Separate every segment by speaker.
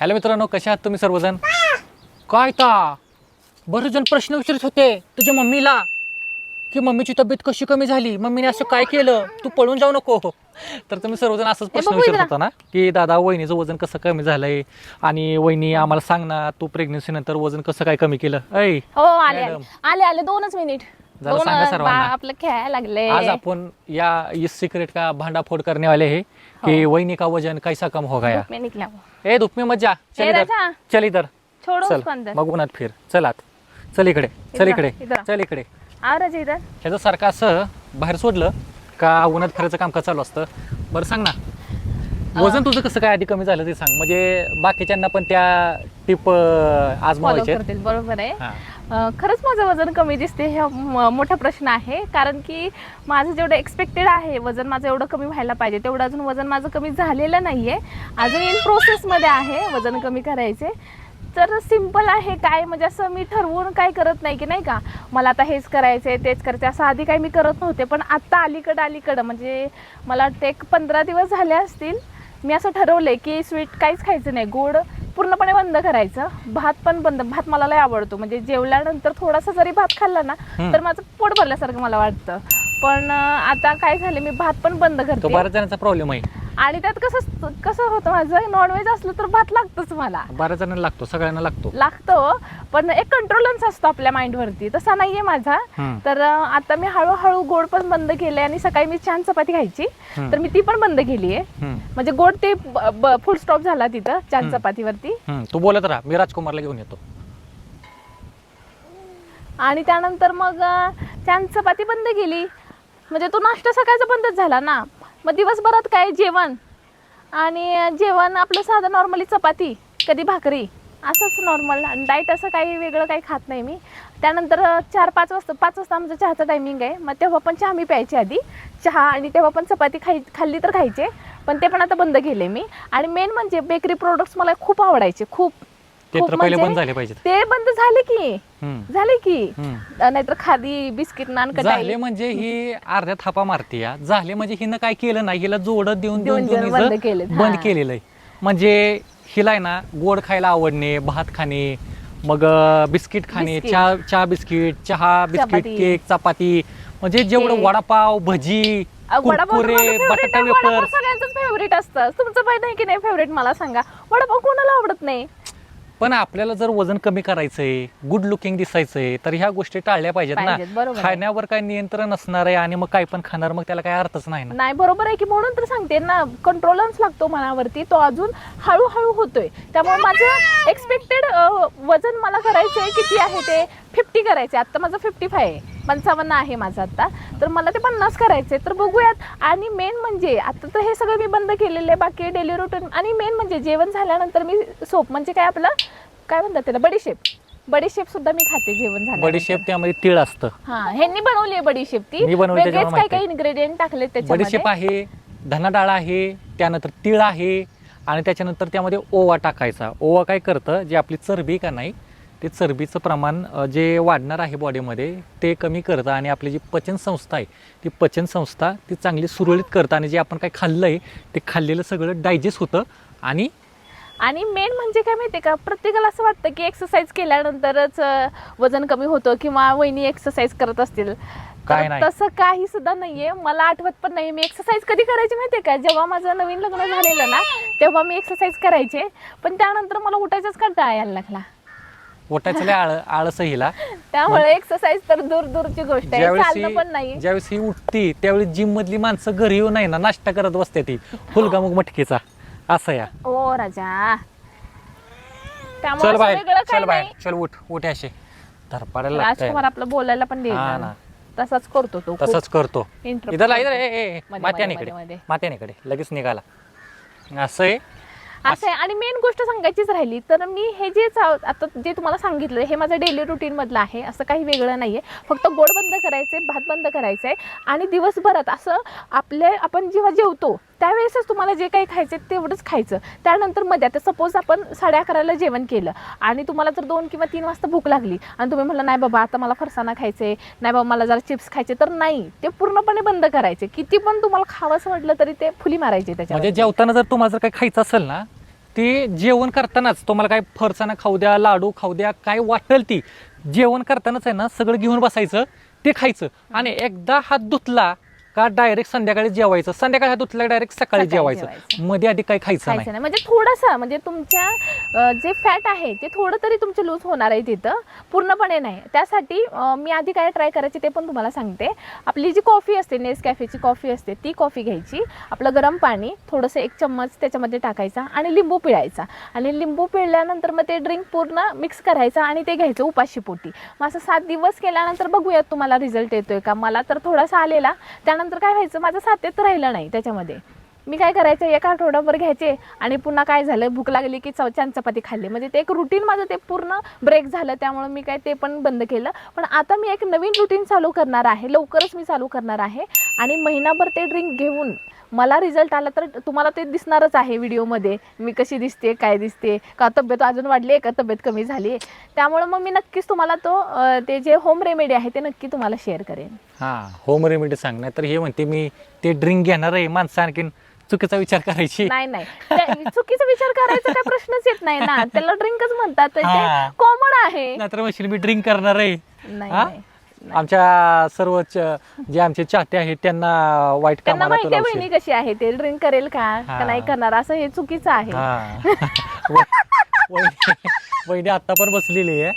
Speaker 1: Hello मित्रांनो कशा आहात तुम्ही सर्वजण? काय ता? बरेच जण प्रश्न विचारत होते तुझ्या मम्मीला की मम्मीची तब्येत कशी कमी झाली? मम्मीने असं काय केलं? तू पळून जाऊ नको. तर तुम्ही सर्वजण असंच प्रश्न विचारत. होता ना की दादा वहिनीचं वजन कसं कमी झालंय? आणि वहिनी आम्हाला सांग ना तू प्रेग्नन्सी नंतर वजन कसं काय कमी केलं? ऐ
Speaker 2: हो आले आले.
Speaker 1: मॅडम.
Speaker 2: आले आले दोनच मिनिट
Speaker 1: जरा
Speaker 2: दोन
Speaker 1: सांगा सर्वांना.
Speaker 2: बा- आपलं खेळायला लागले.
Speaker 1: आज आपण या इस सिक्रेट का भांडाफोड करने वाले हैं. कि
Speaker 2: हो.
Speaker 1: वहिनी का वजन कैसा कम हो गया?
Speaker 2: मैं निकला
Speaker 1: ए धूप में मत जा. चल
Speaker 2: ए,
Speaker 1: इधर.
Speaker 2: राजा.
Speaker 1: चल इधर.
Speaker 2: छोड़ो
Speaker 1: चल.
Speaker 2: उसको अंदर
Speaker 1: मग उन्हात फिर. चल आत. चल इकडे. चल इकडे.
Speaker 2: इधर.
Speaker 1: चल इकडे.
Speaker 2: आ राजा इधर.
Speaker 1: ह्याचं सारखं असं बाहेर सोडलं का उन्हात फिरायचं काम का चालू असतं? बरं सांग ना. वजन तुझं कसं काय आधी कमी झालं ते सांग. म्हणजे बाकीच्यांना पण त्या टिप
Speaker 2: फॉलो
Speaker 1: आजमावायचे
Speaker 2: करतील. बरोबर आहे.
Speaker 1: हा.
Speaker 2: खरंच माझं वजन कमी दिसते हे म- मोठा प्रश्न आहे. कारण की माझं जेवढं एक्सपेक्टेड आहे वजन माझं एवढं कमी व्हायला पाहिजे. तेवढं अजून वजन माझं कमी झालेलं नाही आहे अजून इन प्रोसेसमध्ये आहे वजन कमी करायचे. तर सिंपल आहे काय? म्हणजे असं मी ठरवून काय करत नाही की नाही का? मला आता हेच करायचं आहे तेच करायचं आहे. असं आधी काही मी करत नव्हते पण आत्ता अलीकडं अलीकडं म्हणजे मला वाटतं एक पंधरा दिवस झाले असतील. मी असं ठरवलं आहे की स्वीट काहीच खायचं नाही. गोड पूर्णपणे बंद करायचं. भात पण बंद भात मला लय आवडतो. म्हणजे जेवल्यानंतर थोडासा जरी भात खाल्ला ना. तर माझं पोट भरल्यासारखं मला वाटतं. पण आता काय झालं मी भात पण बंद
Speaker 1: तो
Speaker 2: करते.
Speaker 1: बऱ्याच जणांचा प्रॉब्लेम आहे.
Speaker 2: आणि त्यात कसं कसं होतं माझं? नॉनव्हेज असलं तर भात लागतोच मला.
Speaker 1: बऱ्याच जणांना लागतो सगळ्यांना लागतो.
Speaker 2: लागतो पण एक कंट्रोलन्स असतो आपल्या माइंडवरती तसा नाहीये माझा.
Speaker 1: हम्म.
Speaker 2: तर अं, आता मी हळूहळू गोड पण बंद केले आणि सकाळी मी छान चपाती खायची.
Speaker 1: हम्म.
Speaker 2: तर मी ती पण बंद केली आहे
Speaker 1: हम्म.
Speaker 2: म्हणजे गोड ते फुल स्टॉप झाला तिथं छान. चपातीवरती.
Speaker 1: हम्म. तू बोलत राहा मी राजकुमारला घेऊन येतो.
Speaker 2: आणि त्यानंतर मग अं, छान चपाती बंद केली. म्हणजे तो नाश्ता सकाळचा बंदच झाला ना. मग दिवसभरात काय जेवण? आणि जेवण आपलं साधं नॉर्मली चपाती कधी भाकरी असंच नॉर्मल. डाईट असं काही वेगळं काही खात नाही मी. त्यानंतर चार पाच वाजता पाच वाजता आमचं चहाचं टायमिंग आहे. मग तेव्हा पण चहा मी प्यायची आधी. चहा आणि तेव्हा पण चपाती खाई खाल्ली तर खायचे. पण ते पण आता बंद केले मी. आणि मेन म्हणजे बेकरी प्रोडक्ट्स मला खूप आवडायचे. खूप.
Speaker 1: ते
Speaker 2: खूप
Speaker 1: तर पहिले
Speaker 2: म्हणजे
Speaker 1: बंद झाले पाहिजेत.
Speaker 2: ते बंद झाले की.
Speaker 1: हम्म.
Speaker 2: झाले की. नाहीतर खादी बिस्किट नान
Speaker 1: झाले
Speaker 2: कटाई
Speaker 1: म्हणजे ही अर्ध्या थापा मारते या. झाले म्हणजे हिनं काय केलं नाही हिला जोडत देऊन देऊन
Speaker 2: देऊन
Speaker 1: देऊन
Speaker 2: देऊन बंद.
Speaker 1: केलेलं आहे. म्हणजे हिला आहे ना गोड खायला आवडणे भात खाणे मग अं, बिस्किट खाणे
Speaker 2: बिस्किट.
Speaker 1: चहा चहा बिस्किट चहा बिस्किट
Speaker 2: चपाती.
Speaker 1: केक चपाती. म्हणजे जेवढं
Speaker 2: केक.
Speaker 1: वडापाव भजी कुरकुरे बटाटा वेफर
Speaker 2: फेवरेट असतं. तुमचं पाहिजे नाही की नाही फेवरेट मला सांगा. वडापाव कोणाला आवडत नाही?
Speaker 1: पण आपल्याला जर वजन कमी करायचंय गुड लुकिंग दिसायचंय तर ह्या गोष्टी टाळल्या पाहिजेत
Speaker 2: पाहिजेत,
Speaker 1: ना
Speaker 2: बरोबर आहे.
Speaker 1: खाण्यावर काय नियंत्रण असणार आहे आणि मग काय पण खाणार मग त्याला काय अर्थच नाही ना.
Speaker 2: नाही बरोबर आहे की म्हणून तर सांगते ना कंट्रोलन्स लागतो मनावरती तो अजून हळूहळू होतोय. त्यामुळे माझं एक्सपेक्टेड वजन मला करायचं आहे किती आहे ते? फिफ्टी करायचे आता माझं फिफ्टी फाय आहे. पंचावन्न आहे माझं आता. तर मला ते पन्नास करायचे तर बघूयात. आणि मेन म्हणजे आता तर हे सगळं मी बंद केलेलं आहे. बाकी डेली रुटीन आणि मेन म्हणजे जेवण झाल्यानंतर मी सोप म्हणजे काय आपलं काय म्हणतात त्याला? बडीशेप बडीशेप सुद्धा मी खाते जेवण झालं
Speaker 1: बडीशेप त्यामध्ये तीळ असतं.
Speaker 2: हा ह्यांनी बनवली आहे बडीशेप ती.
Speaker 1: मी बनवली
Speaker 2: वेगळेच काही
Speaker 1: माहिती
Speaker 2: काही इन्ग्रेडियंट टाकले
Speaker 1: बडीशेप
Speaker 2: त्याच्यामध्ये?
Speaker 1: आहे धना डाळ आहे त्यानंतर तीळ आहे आणि त्याच्यानंतर त्यामध्ये ओवा टाकायचा. ओवा काय करतं जे आपली चरबी का नाही ते चरबीचं प्रमाण जे वाढणार आहे बॉडीमध्ये ते कमी करतं आणि आपली जी पचनसंस्था आहे ती पचनसंस्था ती चांगली सुरळीत करतं आणि जे आपण काय खाल्लं आहे ते खाल्लेलं सगळं डायजेस्ट होतं आणि
Speaker 2: आणि मेन म्हणजे काय माहितीये का? प्रत्येकाला असं वाटतं की एक्सरसाइज केल्यानंतरच वजन कमी होतं किंवा वहिनी एक्सरसाइज करत असतील.
Speaker 1: काय.
Speaker 2: तसं काही सुद्धा नाहीये. मला आठवत पण नाही मी एक्सरसाइज कधी करायची माहितीये का? जेव्हा माझं नवीन लग्न झालेलं ना तेव्हा मी एक्सरसाइज करायचे. पण त्यानंतर मला उठायचाच कंटाळा यायला लागला?
Speaker 1: ओटायचं लय आळ आळस हिला.
Speaker 2: त्यामुळे एक्सरसाइज तर दूर दूरची गोष्ट आहे. चालणं पण नाही
Speaker 1: ज्यावेळेस ही उठती त्यावेळी जिम मधली माणसं घरी येऊ नाही ना नाश्ता करत बसते ती. फुलगा मग मटकीचा. असं या.
Speaker 2: ओ राजा. त्यामुळे
Speaker 1: चल
Speaker 2: असं
Speaker 1: बाहेर
Speaker 2: वेगळं
Speaker 1: चल
Speaker 2: काही
Speaker 1: बाहेर.
Speaker 2: नाही.
Speaker 1: चल उठ उठ असे धरपाडायला लागतंय.
Speaker 2: राजकुमार आपलं बोलायला पण
Speaker 1: हा
Speaker 2: देणार
Speaker 1: ना.
Speaker 2: तसाच करतो तो. खूप.
Speaker 1: तसंच करतो.
Speaker 2: Interrupt
Speaker 1: ला
Speaker 2: करतो.
Speaker 1: इधर ए, ए, ए,
Speaker 2: मध्ये,
Speaker 1: मात्यानीकडे
Speaker 2: मध्ये, मध्ये.
Speaker 1: मात्यानीकडे लगेच निघाला. असं आहे.
Speaker 2: असं आहे. आणि मेन गोष्ट सांगायचीच राहिली तर मी हे जे चा- आता जे तुम्हाला सांगितलं हे माझं डेली रुटीन मधलं आहे असं काही वेगळं नाही आहे फक्त गोड बंद करायचे भात बंद करायचंय. आणि दिवसभरात असं आपले आपण जेव्हा जेवतो त्यावेळेसच तुम्हाला जे काही खायचं तेवढंच खायचं. त्यानंतरमध्ये आता सपोज आपण साडे अकराला जेवण केलं आणि तुम्हाला जर दोन किंवा तीन वाजता भूक लागली आणि तुम्ही म्हणलं नाही बाबा आता मला फरसाना खायचे नाही बाबा मला जरा चिप्स खायचे तर नाही. ते पूर्णपणे बंद करायचे. किती पण तुम्हाला खावंसं म्हटलं तरी ते फुली मारायचे
Speaker 1: त्याच्यामध्ये
Speaker 2: म्हणजे
Speaker 1: जेवताना जर तुम्हाला जर काही खायचं असेल ना ते जेवण करतानाच तुम्हाला काय फरसाना खाऊ द्या लाडू खाऊ द्या काय वाटेल ती जेवण करतानाच आहे ना सगळं घेऊन बसायचं ते खायचं. आणि एकदा हात धुतला का डायरेक्ट संध्याकाळी जेवायचं? संध्याकाळी धुतला डायरेक्ट सकाळी
Speaker 2: सकाळी
Speaker 1: जेवायचं.
Speaker 2: जेवायचं.
Speaker 1: मध्ये आधी काही
Speaker 2: खायचं नाही. म्हणजे थोडंसं म्हणजे तुमच्या अं, जे फॅट आहे ते थोडं तरी तुमचं लूज होणार आहे तिथं. पूर्णपणे नाही. त्यासाठी अं, मी आधी काय ट्राय करायचे ते पण तुम्हाला सांगते. आपली जी कॉफी असते नेस कॅफेची कॉफी असते ती कॉफी घ्यायची. आपलं गरम पाणी थोडंसं एक चम्मच त्याच्यामध्ये टाकायचा आणि लिंबू पिळायचा. आणि लिंबू पिळल्यानंतर मग ते ड्रिंक पूर्ण मिक्स करायचं आणि ते घ्यायचं उपाशी पोटी मग असं सात दिवस केल्यानंतर बघूयात तुम्हाला रिझल्ट येतोय का? मला तर थोडासा आलेला. त्यानंतर काय व्हायचं? माझं सातत्य राहिलं नाही त्याच्यामध्ये. मी काय करायचं? एक आठवडाभर घ्यायचे आणि पुन्हा काय झालं? भूक लागली की चव चपाती खाल्ली. म्हणजे ते एक रुटीन माझं ते पूर्ण ब्रेक झालं. त्यामुळे मी काय ते पण बंद केलं. पण आता मी एक नवीन रुटीन चालू करणार आहे. लवकरच मी चालू करणार आहे. आणि महिनाभर ते ड्रिंक घेऊन मला रिझल्ट आला तर तुम्हाला ते दिसणारच आहे व्हिडिओमध्ये. मी कशी दिसते काय दिसते? का तब्येत अजून वाढली आहे का? तब्येत कमी झाली आहे त्यामुळे मग मी नक्कीच तुम्हाला तो ते जे होम रेमेडी आहे ते नक्की तुम्हाला शेअर करेन.
Speaker 1: हा होम रेमेडी सांग तर हे म्हणते मी ते ड्रिंक घेणार आहे माणसं आणखीन चुकीचा विचार करायची.
Speaker 2: नाही नाही. त्या- चुकीचा विचार करायचा काय प्रश्नच येत नाही ना. त्याला ड्रिंकच म्हणतात. तर ते. कॉमन आहे.
Speaker 1: नाहीतर म्हणशील मी ड्रिंक करणार आहे.
Speaker 2: नाही
Speaker 1: हा?
Speaker 2: नाही.
Speaker 1: आमच्या सर्व च- जे आमचे चाहते आहेत त्यांना वाईट
Speaker 2: त्यांना
Speaker 1: कामाला
Speaker 2: माहिती आहे
Speaker 1: तुला
Speaker 2: बहिणी कशी आहे? ते ड्रिंक करेल का?
Speaker 1: हा.
Speaker 2: का नाही करणार? असं हे चुकीचं आहे.
Speaker 1: वहिनी आता पण बसलेली आहे.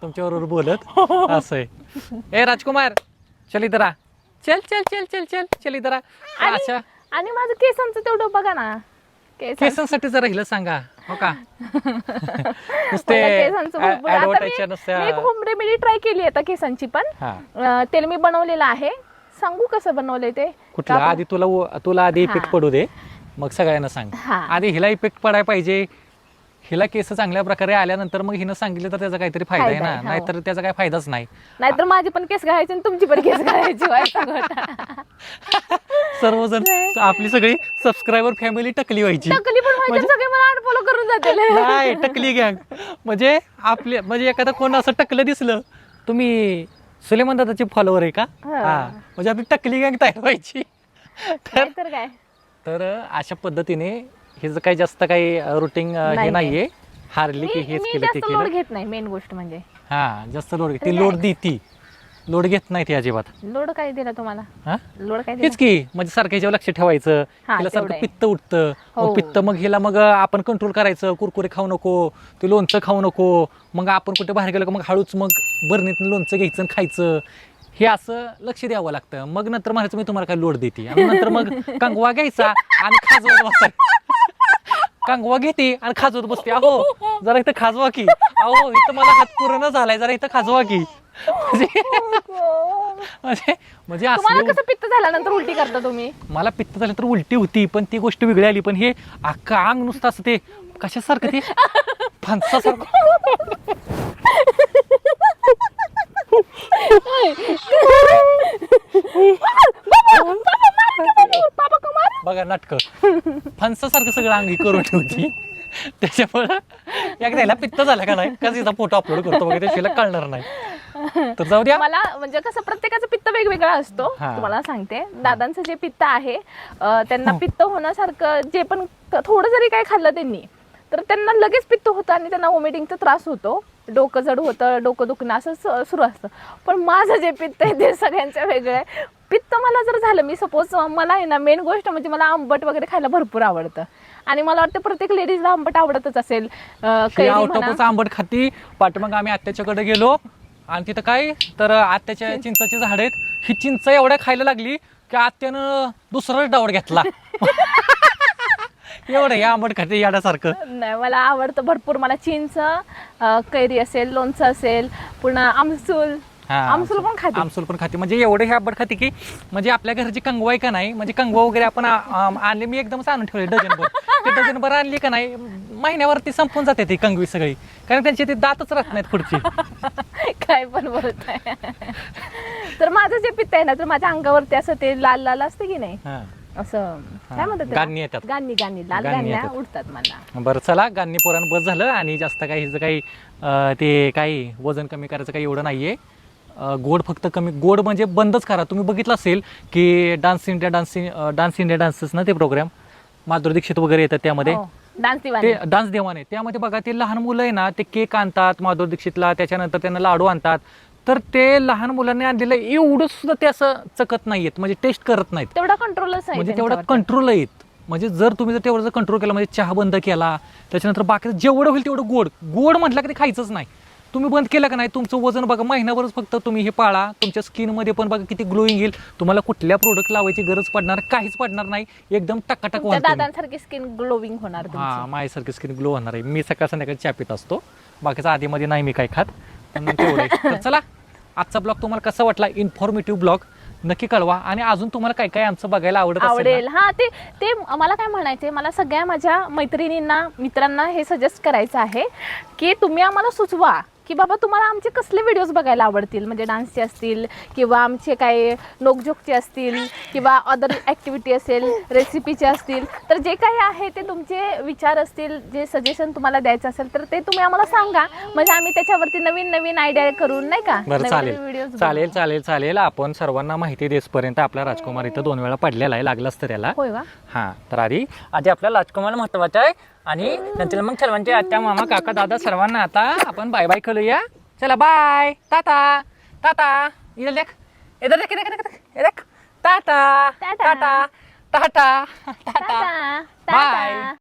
Speaker 1: तुमच्या बरोबर बोलत. असं आहे. ए राजकुमार चल इधर आ चल चल चल चल चल चल इधर आ अच्छा.
Speaker 2: आणि माझं केसांचं तेवढं बघा ना. केस
Speaker 1: केसांसाठी जरा हिला सांगा. हो का? नुसते
Speaker 2: केसांचं भरपूर- आता
Speaker 1: ऍडव्हर्टाईजच्या
Speaker 2: मी-
Speaker 1: नुसत्या
Speaker 2: मी एक होम रेमेडी ट्राय केली आता केसांची पण.
Speaker 1: हा.
Speaker 2: अं, तेल मी बनवलेलं आहे. सांगू कसं बनवलंय ते?
Speaker 1: कुठलं? आधी तुला तुला आधी इफेक्ट. पडू दे. मग सगळ्यांना सांग.
Speaker 2: हा.
Speaker 1: आधी हिला इफेक्ट पडायला पाहिजे. हिला केस चांगल्या प्रकारे आल्यानंतर मग हिनं सांगितलं तर त्याचा काहीतरी फायदा आहे
Speaker 2: फायदा
Speaker 1: ना.
Speaker 2: आहे, हो.
Speaker 1: नाहीतर त्याचा काही फायदाच नाही.
Speaker 2: नाहीतर माझी पण केस घालायची आणि तुमची पण केस घालायची व्हायचा घोटाळा.
Speaker 1: सर्वजण आपली सगळी सबस्क्रायबर फॅमिली टकली व्हायची.
Speaker 2: टकली पण व्हायची आणि सगळे मला अनफॉलो करून
Speaker 1: नाही टकली गँग म्हणजे आपले म्हणजे एखादा कोण असं टकलं दिसलं तुम्ही सुलेमान दादाचे फॉलोवर आहे का?
Speaker 2: हा.
Speaker 1: हा. म्हणजे आपली टकली गँग तयार व्हायची. तर
Speaker 2: काय.
Speaker 1: तर अशा पद्धतीने हे जर काही जास्त काही रुटीन हे
Speaker 2: नाहीये.
Speaker 1: हारली की हेच
Speaker 2: मी
Speaker 1: केलं ते
Speaker 2: जास्त लोड
Speaker 1: केलं
Speaker 2: घेत नाही मेन गोष्ट म्हणजे.
Speaker 1: हा जास्त लोड
Speaker 2: तर
Speaker 1: ती? लोड देती. लोड घेत नाही ती अजिबात.
Speaker 2: लोड काय दिला तुम्हाला?
Speaker 1: हा?
Speaker 2: लोड काय दिला?
Speaker 1: हेच की म्हणजे सारखं याच्यावर लक्ष ठेवायचं.
Speaker 2: हा,
Speaker 1: तिला
Speaker 2: तेवढं
Speaker 1: सारखं
Speaker 2: आहे.
Speaker 1: पित्त उठतं.
Speaker 2: हो.
Speaker 1: पित्त मग हिला मग आपण कंट्रोल करायचं. कुरकुरे खाऊ नको ते लोणचं खाऊ नको. मग आपण कुठे बाहेर गेलो का मग हळूच मग बरणीत लोणचं घ्यायचं आणि खायचं. हे असं लक्ष द्यावं लागतं. मग नंतर म्हणायचं मी तुम्हाला काय लोड देते. आणि नंतर मग कंगवा घ्यायचा आणि खाजवत बसायचं. कंगवा घेते आणि खाजवत बसते. अहो जरा इथं खाजवा की. अहो इथं मला हात पूर्ण झालाय जरा इथं खाजवा की. म्हणजे म्हणजे म्हणजे
Speaker 2: तुम्हाला
Speaker 1: असलं
Speaker 2: कसं पित्त झाल्यानंतर उलटी करता तुम्ही?
Speaker 1: मला पित्त झालं तर उलटी होती पण ती गोष्ट वेगळी आली. पण हे अख्खा अंग नुसतं असं ते कशासारखं ते? फणसासारखं. बघा नाटक. फणसासारखं सगळं अंग करून ठेवती. त्याच्यामुळं एकदा पित्त झालं का नाही का तिचा फोटो अपलोड करतो बघा त्याशिवाय कळणार नाही. तर जाऊ द्या.
Speaker 2: मला म्हणजे कसं प्रत्येकाचं पित्त वेगवेगळा असतो. तुम्हाला सांगते. दादांचं जे पित्त आहे त्यांना
Speaker 1: हो.
Speaker 2: पित्त होण्यासारखं जे पण थोडं जरी काय खाल्लं त्यांनी तर त्यांना लगेच पित्त होतं आणि त्यांना वॉमिटिंगचा त्रास होतो. डोकं जड होतं डोकं दुखणं असं सुरू असतं. पण माझं जे पित्त आहे ते सगळ्यांचं वेगळं आहे. पित्त मला जर झालं मी सपोज मला आहे ना मेन गोष्ट म्हणजे मला आंबट वगैरे खायला भरपूर आवडतं. आणि मला वाटतं प्रत्येक लेडीजला आंबट आवडतच असेल.
Speaker 1: आंबट खाती. पाठीमाग आम्ही आत्याच्याकडे गेलो. आणि तिथं काय? तर आत्याच्या चिंचाची झाड आहेत. ही चिंच एवढ्या खायला लागली की आत्यानं दुसराच डावड घेतला. एवढं हे आंबट खाते याडासारखं
Speaker 2: नाही मला आवडतं भरपूर. मला चिंच कैरी असेल लोणचं असेल पुन्हा आमसूल.
Speaker 1: हा,
Speaker 2: आमसूल पण खाते.
Speaker 1: आमसूल पण खाते. म्हणजे एवढे हे आंबट खाते की म्हणजे आपल्या घरची कंगवा आहे का नाही म्हणजे कंगवा वगैरे आपण आ- आम- आणले मी एकदमच आणून ठेवले डझनभर. ते डझनभर आणली का नाही महिन्यावरती संपून जाते ती कंगवी सगळी. कारण त्यांचे ते दातच राहत नाहीत पुढची.
Speaker 2: काय पण बोलत तर माझं जे पित्त आहे ना तर माझ्या अंगावरती असं ते लाल लाल असतं की नाही
Speaker 1: हा.
Speaker 2: असं काय
Speaker 1: हा,
Speaker 2: म्हणतात?
Speaker 1: गाणी येतात.
Speaker 2: गाणी गाणी. लाल
Speaker 1: गाणी
Speaker 2: गाण्या
Speaker 1: येतात.
Speaker 2: उडतात मला.
Speaker 1: बरं चला गाणी पोरानं बस झालं आणि जास्त काही हिचं काही अं, ते काही वजन कमी करायचं काही एवढं नाहीये. अं, गोड फक्त कमी गोड म्हणजे बंदच करा. तुम्ही बघितलं असेल की dance India dance dance India dances ना ते प्रोग्राम माधुरी दीक्षित वगैरे येतात त्यामध्ये.
Speaker 2: डान्स
Speaker 1: ते डान्स देवाने त्यामध्ये बघा ते लहान मुलं आहे ना ते केक आणतात माधुरी दीक्षितला त्याच्यानंतर त्यांना लाडू आणतात. तर ते लहान मुलांनी आणलेलं एवढं सुद्धा ते असं चकत नाहीयेत म्हणजे टेस्ट करत नाहीत.
Speaker 2: तेवढा कंट्रोलच
Speaker 1: म्हणजे तेवढा. कंट्रोल आहेत म्हणजे जर तुम्ही जर तेवढं जर कंट्रोल केला म्हणजे चहा बंद केला त्याच्यानंतर बाकी जेवढं होईल तेवढं गोड. गोड म्हटलं की ते खायचंच नाही. तुम्ही बंद केलं का नाही तुमचं वजन बघा महिनाभरच फक्त तुम्ही हे पाळा. तुमच्या स्किनमध्ये पण बघा किती ग्लोईंग येईल. तुम्हाला कुठल्या प्रोडक्ट लावायची गरज पडणार काहीच पडणार नाही. एकदम टकाटक वाढतो
Speaker 2: दादांसारखी स्किन ग्लोविंग होणार
Speaker 1: हा. माझ्यासारखी स्किन ग्लो होणार आहे. मी सकाळ संध्याकाळी चहा पित असतो. बाकीचा आधीमध्ये नाही मी काय खात. चला. आजचा ब्लॉग तुम्हाला कसा वाटला? Informative blog. नक्की कळवा. आणि अजून तुम्हाला काय काय आमचं बघायला आवडत
Speaker 2: आवडेल. हा ते ते मला काय म्हणायचे मला सगळ्या माझ्या मैत्रिणींना मित्रांना हे सजेस्ट करायचं आहे की तुम्ही आम्हाला सुचवा. की बाबा तुम्हाला आमचे कसले व्हिडिओज बघायला आवडतील? म्हणजे डान्सचे असतील किंवा आमचे काय नोकझोकचे असतील किंवा अदर ॲक्टिव्हिटी असेल रेसिपीचे असतील तर जे काही आहे ते तुमचे विचार असतील जे सजेशन तुम्हाला द्यायचं असेल तर ते तुम्ही आम्हाला सांगा. म्हणजे आम्ही त्याच्यावरती नवीन नवीन आयडिया करून नाही का?
Speaker 1: बरं चालेल.
Speaker 2: व्हिडिओज
Speaker 1: चालेल चालेल चालेल. आपण सर्वांना माहिती देसपर्यंत आपला राजकुमार इथं दोन वेळा पडलेला आहे. लागलाच तर याला.
Speaker 2: होय का
Speaker 1: हा तर आधी आधी आपला राजकुमार महत्त्वाचा आहे. आणि नंतर मग सर्वांचे आत्या मामा काका दादा सर्वांना आता आपण बाय बाय करूया. चला बाय टाटा. टाटा. इधर देख. इधर देख इधर देख, इधर देख, tata.
Speaker 2: Tata.
Speaker 1: Tata. Tata. Bye